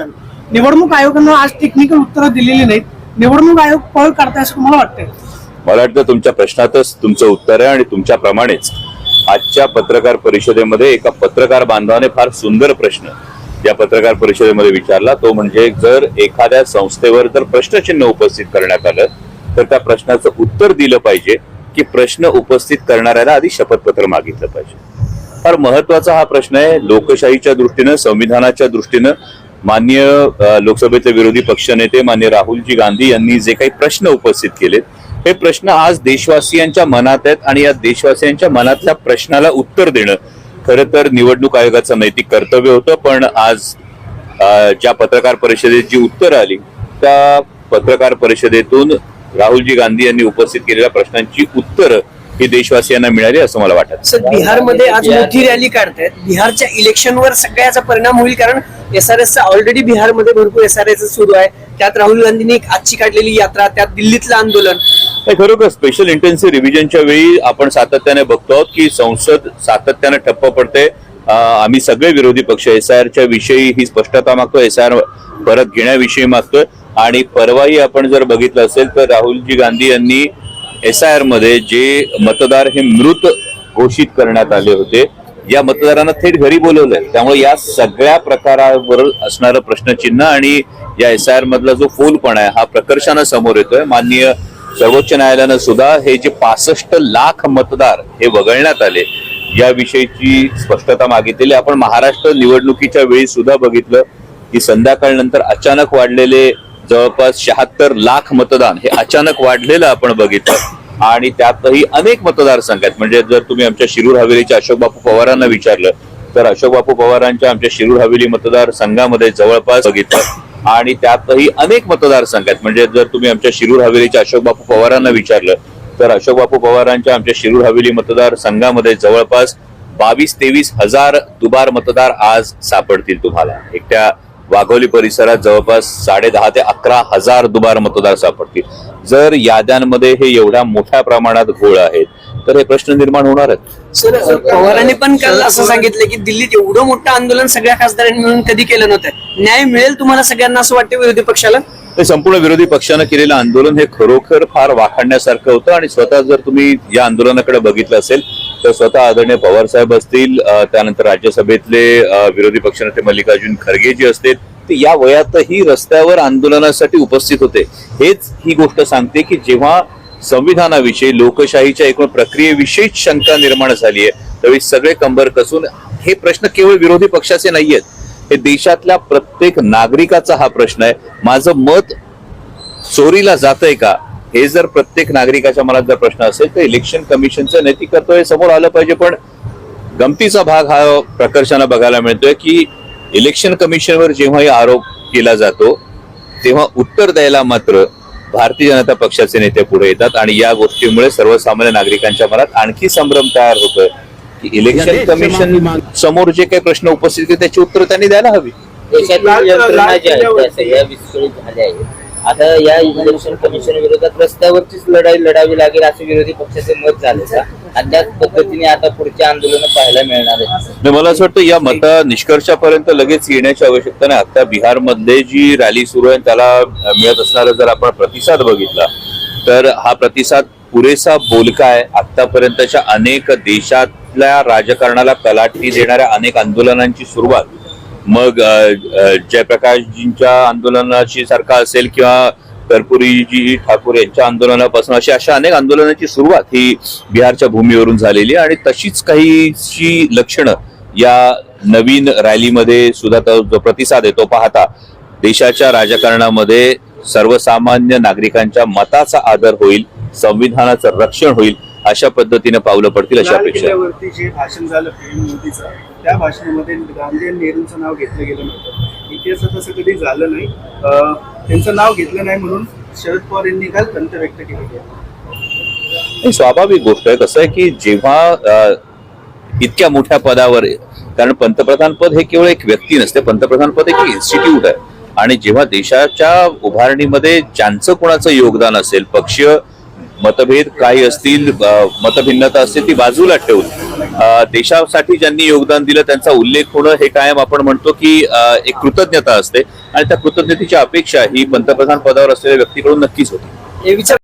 निवडणूक आयोगानं आज टेक्निकल उत्तरं दिलेली नाहीत. निवडणूक आयोग पळ काढताय असं तुम्हाला वाटतंय? मला वाटतं तुमच्या प्रश्नातच तुमचं उत्तर आहे आणि तुमच्याप्रमाणेच आजच्या पत्रकार परिषदेमध्ये एका पत्रकार बांधवाने फार सुंदर प्रश्न या पत्रकार परिषदेमध्ये विचारला. तो म्हणजे जर एखाद्या संस्थेवर जर प्रश्नचिन्ह उपस्थित करण्यात आलं तर त्या प्रश्नाचं उत्तर दिलं पाहिजे की प्रश्न उपस्थित करणाऱ्याला आधी शपथपत्र मागितलं पाहिजे. फार महत्त्वाचा हा प्रश्न आहे. लोकशाहीच्या दृष्टीनं संविधानाच्या दृष्टीनं मान्य लोकसभेचे विरोधी पक्षनेते मान्य राहुलजी गांधी यांनी जे काही प्रश्न उपस्थित केलेत हे प्रश्न आज देशवासियांच्या मनात आहेत आणि या देशवासियांच्या मनातल्या प्रश्नाला उत्तर देणं खरं तर निवडणूक आयोगाचं नैतिक कर्तव्य होतं. पण आज ज्या पत्रकार परिषदेत जी उत्तरं आली त्या पत्रकार परिषदेतून राहुलजी गांधी यांनी उपस्थित केलेल्या प्रश्नांची उत्तरं ही देशवासियांना मिळाली असं मला वाटत. सर बिहारमध्ये आज मोठी रॅली काढतायत. बिहारच्या इलेक्शनवर सगळ्याचा परिणाम होईल कारण एस आर एस ऑलरेडी बिहारमध्ये भरपूर एस आर एस सुरू आहे. त्यात राहुल गांधींनी एक आजची काढलेली यात्रा त्यात दिल्लीतलं आंदोलन. खरोखर स्पेशल इंटेन्सिव्ह रिव्हिजनच्या वेळी आपण सातत्याने बघतो आहोत की संसद सातत्याने ठप्प पडते. आम्ही सगळे विरोधी पक्ष एस आर आरच्या विषयी ही स्पष्टता मागतो एस आर परत घेण्याविषयी मागतोय. आणि परवाही आपण जर बघितलं असेल तर राहुलजी गांधी यांनी एस आय आरमध्ये जे मतदार हे मृत घोषित करण्यात आले होते या मतदारांना थेट घरी बोलवलंय. त्यामुळे या सगळ्या प्रकारावर असणारं प्रश्नचिन्ह आणि या एस आय आर मधला जो फोलपणा आहे हा प्रकर्षानं समोर येतोय. माननीय सर्वोच्च न्यायालयानं सुद्धा हे जे पासष्ट लाख मतदार हे वगळण्यात आले याविषयीची स्पष्टता मागितलेली. आपण महाराष्ट्र निवडणुकीच्या वेळी सुद्धा बघितलं की संध्याकाळनंतर अचानक वाढलेले जवळपास शहात्तर लाख मतदान हे अचानक वाढलेलं आपण बघितलं. आणि त्यातही अनेक मतदारसंघ आहेत. म्हणजे जर तुम्ही आमच्या शिरूर हवेलीच्या अशोक बापू पवारांना विचारलं तर अशोकबापू पवारांच्या आमच्या शिरूर हवेली मतदारसंघामध्ये जवळपास बघितलं. आणि त्यातही अनेक मतदारसंघ आहेत. म्हणजे जर तुम्ही आमच्या शिरूर हवेलीच्या अशोकबापू पवारांना विचारलं तर अशोकबापू पवारांच्या आमच्या शिरूर हवेली मतदारसंघामध्ये जवळपास बावीस तेवीस हजार दुबार मतदार आज सापडतील तुम्हाला. एकट्या वाघोली परिसरात जवळपास साडे दहा ते अकरा हजार दुबार मतदार सापडतील. जर याद्यांमध्ये हे एवढ्या मोठ्या प्रमाणात घोळ आहेत तर हे प्रश्न निर्माण होणार आहेत. सर पवारांनी पण काल असं सांगितलं की दिल्लीत एवढं मोठं आंदोलन सगळ्या खासदारांनी मिळून कधी केलं नव्हतं. न्याय मिळेल तुम्हाला सगळ्यांना असं वाटतं विरोधी पक्षाला? हे संपूर्ण विरोधी पक्षानं केलेलं आंदोलन हे खरोखर फार वाखाणण्यासारखं होतं आणि स्वतः जर तुम्ही या आंदोलनाकडे बघितलं असेल तर स्वतः आदरणीय पवार साहेब असतील त्यानंतर राज्यसभेतले विरोधी पक्षनेते मल्लिकार्जुन खरगे जे असतील ते या वयातही रस्त्यावर आंदोलनासाठी उपस्थित होते. हेच ही गोष्ट सांगते की जेव्हा संविधानाविषयी लोकशाहीच्या एकूण प्रक्रियेविषयीच शंका निर्माण झाली आहे त्यावेळी सगळे कंबर कसून हे प्रश्न केवळ विरोधी पक्षाचे नाहीयेत. हे देशातल्या प्रत्येक नागरिकाचा हा प्रश्न आहे. माझं मत चोरीला जातंय का? हे जर प्रत्येक नागरिकाच्या मनात जर प्रश्न असेल तर इलेक्शन कमिशनचं नैतिक कर्तव्य समोर आलं पाहिजे. पण गमतीचा भाग हा प्रकर्षानं बघायला मिळतोय की इलेक्शन कमिशनवर जेव्हाही आरोप केला जातो तेव्हा उत्तर द्यायला मात्र भारतीय जनता पक्षाचे नेते पुढे येतात आणि या गोष्टीमुळे सर्वसामान्य नागरिकांच्या मनात आणखी संभ्रम तयार होतोय की इलेक्शन कमिशन समोर जे काही प्रश्न उपस्थित आहेत त्याची उत्तर त्यांनी द्यायला हवी. देशातील यंत्रणा त्या विस्कळीत झाल्या आहेत. आता या इलेक्शन कमिशन विरोधात रस्त्यावरचीच लढाई लढावी लागेल असे विरोधी पक्षाचे मत झाले आणि त्याच पद्धतीने आता पुढची आंदोलन पाहायला मिळणार आहे. मला असं वाटतं या मता निष्कर्षापर्यंत लगेच येण्याची आवश्यकता नाही. आता बिहारमध्ये जी रॅली सुरू आहे त्याला मिळत असणारा जर आपण प्रतिसाद बघितला तर हा प्रतिसाद पुरेसा बोलका आहे. आतापर्यंतच्या अनेक देशातल्या राजकारणाला तलाठी देणाऱ्या अनेक आंदोलनांची सुरुवात मग जयप्रकाशजींच्या आंदोलनाशी सारखा असेल किंवा कर्पुरीजी ठाकूर यांच्या आंदोलनापासून अशी अशा अनेक आंदोलनाची सुरुवात ही बिहारच्या भूमीवरून झालेली आहे. आणि तशीच काहीशी लक्षणं या नवीन रॅलीमध्ये सुद्धा तो जो प्रतिसाद आहे तो पाहता देशाच्या राजकारणामध्ये सर्वसामान्य नागरिकांच्या मताचा आदर होईल संविधानाचं रक्षण होईल अशा पद्धतीने पावलं पडतील अशी अपेक्षा आहे. जे भाषण झालं पीएम मोदीचं त्या भाषणामध्ये गांधी आणि नेहरूंचं नाव घेतलं गेलं नव्हतं. इतिहासात असं कधी झालं नाही. अं, त्यांचं नाव घेतलं नाही म्हणून शरद पवार यांनी काल खंत व्यक्त केली? आहे ही स्वाभाविक गोष्ट आहे. कसं आहे की जेव्हा अ, इतक्या मोठ्या पदावर कारण पंतप्रधान पद हे केवळ एक व्यक्ती नसते पंतप्रधान पद एक इन्स्टिट्यूट आहे. आणि जेव्हा देशाच्या उभारणीमध्ये ज्यांचं कोणाचं योगदान असेल पक्षीय मतभेद काही असतील मतभिन्नता असतील ती बाजूला ठेवून देशासाठी ज्यांनी योगदान दिलं त्यांचा उल्लेख होणं हे कायम आपण म्हणतो की एक कृतज्ञता असते. आणि त्या कृतज्ञतेची अपेक्षा ही पंतप्रधान पदावर असलेल्या व्यक्तीकडून नक्कीच होती. हे